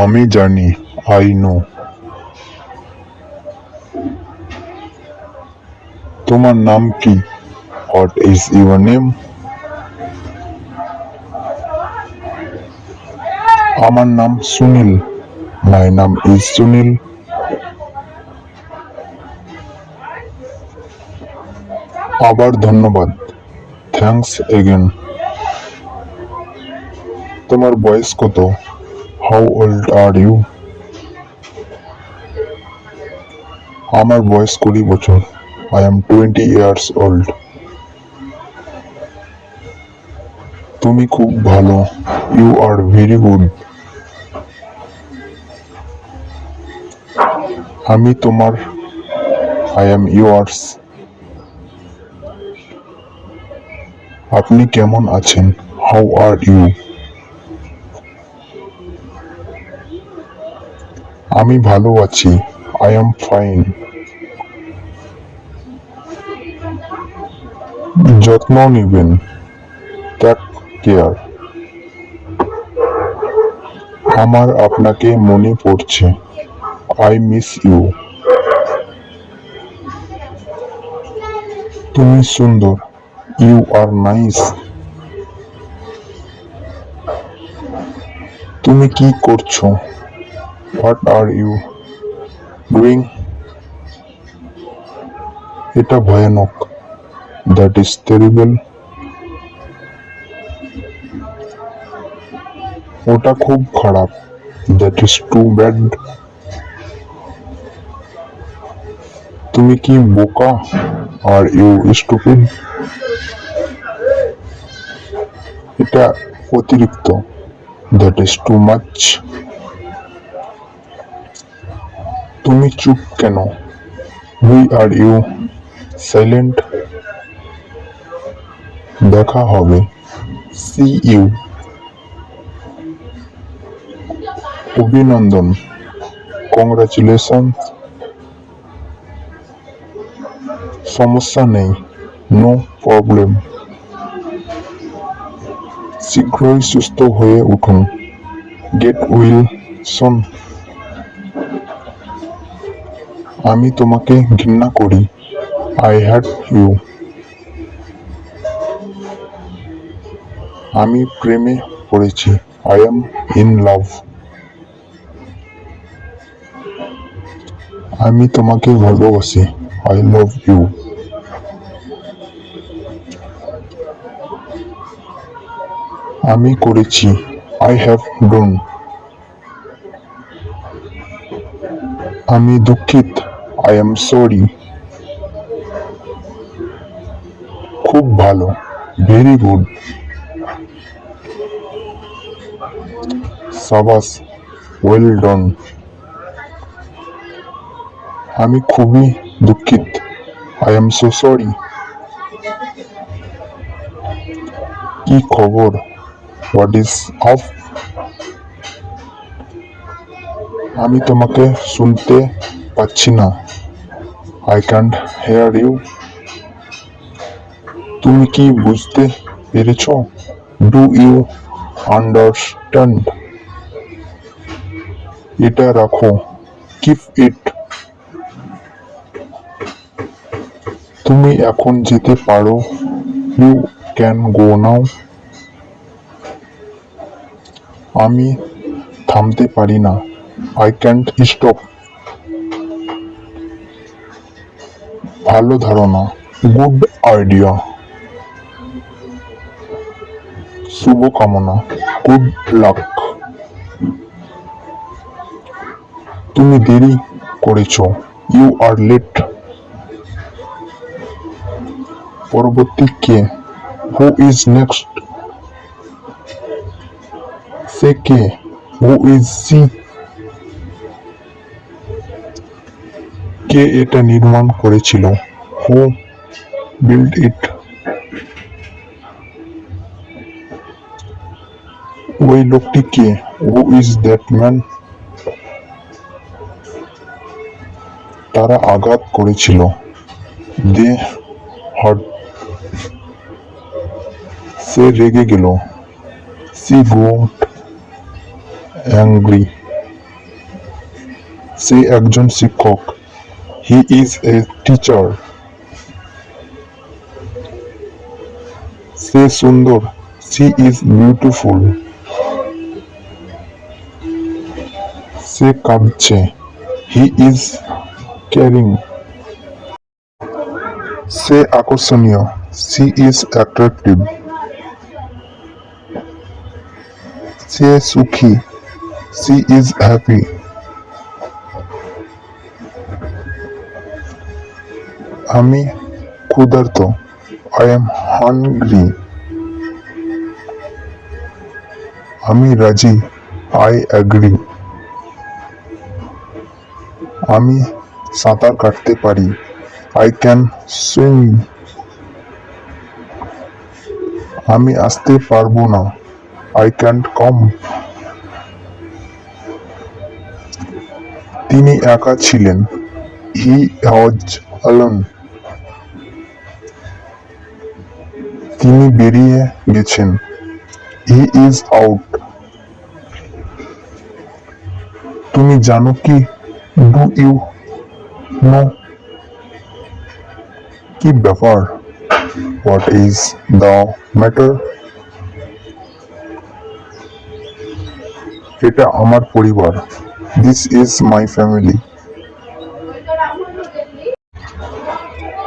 আমি জানি I know তোমার নাম কি? হোয়াট ইজ ইউর নেম আমার নাম সুনীল। মাই নাম ইজ সুনীল। আবার ধন্যবাদ। থ্যাঙ্কস এগেন তোমার বয়স কত? হাউ ওল্ড আর ইউ আমার বয়স কুড়ি বছর। I am twenty years old তুমি খুব ভালো। ইউ আর ভেরি গুড আমি তোমার আই এম ইউয়ার্স আপনি কেমন আছেন? হাউ আর ইউ আমি ভালো আছি আই এম ফাইন যত্ন নেবেন টেক কেয়ার আমার আপনাকে মনে পড়ছে আই মিস ইউ তুমি সুন্দর ইউ আর নাইস তুমি কি করছ? হোয়াট আর ইউ ডুইং এটা ভয়ানক। দ্যাট ইজ টেরিবল ওটা খুব খারাপ। দ্যাট ইজ টু ব্যাড তুমি কি বোকা? আর ইউ স্টুপিড এটা অতিরিক্ত। দ্যাট ইজ টু মাচ তুমি চুপ কেন? হুই আর ইউ সাইলেন্ট দেখা হবে। সি ইউ অভিনন্দন। কংগ্রাচুলেশন সমস্যা নেই। নো প্রবলেম শীঘ্রই সুস্থ হয়ে উঠুন। গেট উইল শোন আমি তোমাকে ঘৃণা করি। আই হ্যাট ইউ আমি প্রেমে পড়েছি। আই এম ইন লাভ আমি তোমাকে ভালোবাসি। আই লাভ ইউ আমি করেছি। আই হ্যাভ ডন আমি দুঃখিত। আই এম সরি খুব ভালো। ভেরি গুড সাবাস ওয়েল ডন আমি খুবই দুঃখিত। আই এম সো সরি কি খবর? হোয়াট ইজ অফ আমি তোমাকে শুনতে পাচ্ছি না। আই ক্যান্ট হেয়ার ইউ তুমি কি বুঝতে পেরেছ? ডু ইউ আন্ডারস্ট্যান্ড এটা রাখো। কিপ ইট তুমি এখন যেতে পারো। ইউ ক্যান গো নাও আমি থামতে পারি না। আই ক্যান্ট স্টপ ভালো ধারণা গুড আইডিয়া শুভকামনা গুড লাক তুমি দেরি করেছ ইউ আর লেট পরবর্তী কে? হু ইজ নেক্সট সে কে? হু ইজ সি কে এটা নির্মাণ করেছিল? Who, build it. ওই লোকটি কে? Who is that man. তারা আঘাত করেছিল। দে হট সে রেগে গেল। C goat angry. সে একজন শিক্ষক। হি ইজ এ টিচার সে সুন্দর। সি ইজ বিউটিফুল সে কাঁদছে। হি ইজ কেয়ারিং সে আকর্ষণীয়। সি ইজ অ্যাট্রাকটিভ সে সুখী। সি ইজ হ্যাপি আমি ক্ষুধার্ত আই এম হানগ্রি আমি রাজি আই অ্যাগ্রি আমি সাঁতার কাটতে পারি আই ক্যান সুইম আমি আসতে পারব না আই ক্যান্ট কম তিনি একা ছিলেন হি ওয়াজ অ্যালোন তিনি বেরিয়ে গেছেন। He is out. তুমি জানো কি? Do you know? কি ব্যাপার? What is the matter? এটা আমার পরিবার। This is my family.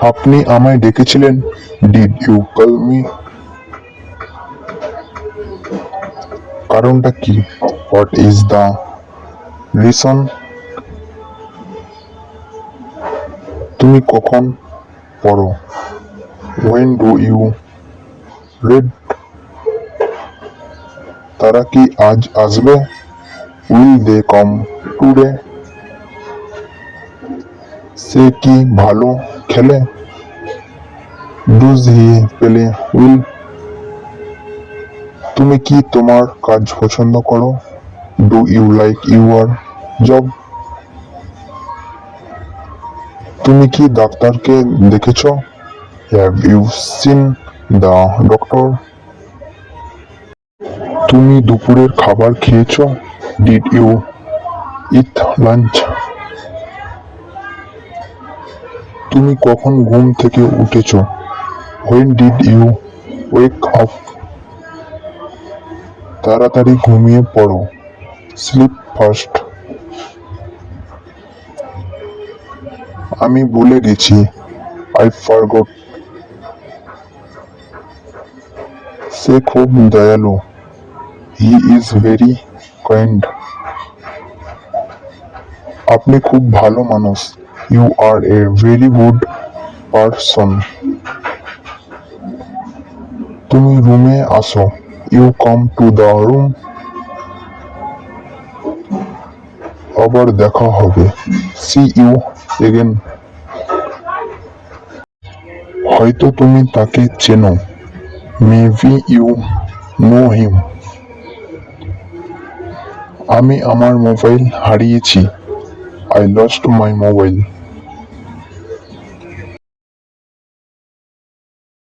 আপনি আমায় ডেকেছিলেন ডিড ইউ কল মি কারণটা কি? হোয়াট ইজ দ্য রিজন তুমি কখন পড়ো? ওয়েন ডু ইউ রেড তারা কি আজ আসবে? উইল দে কম টুডে সে কি ভালো খেলে? ডুজ হি পেলে উইল তুমি কি তোমার কাজ পছন্দ করো? Do you like your job তুমি কি ডাক্তারকে দেখেছ? Have you seen the doctor তুমি দুপুরের খাবার খেয়েছ? ডিড ইউ ইট লাঞ্চ তুমি কখন ঘুম থেকে উঠেছো? When did you wake up তাড়াতাড়ি ঘুমিয়ে পড়ো। স্লিপ ফার্স্ট আমি ভুলে গেছি। আই ফরগট সে খুব দয়ালু। হি ইজ ভেরি কাইন্ড আপনি খুব ভালো মানুষ। You are a very good person তুমি রুমে আসো। You come to the room আবার দেখা হবে। সি ইউ এগেন হয়তো তুমি তাকে চেনো। মেবি ইউ নো হিম আমি আমার মোবাইল হারিয়েছি। I lost my mobile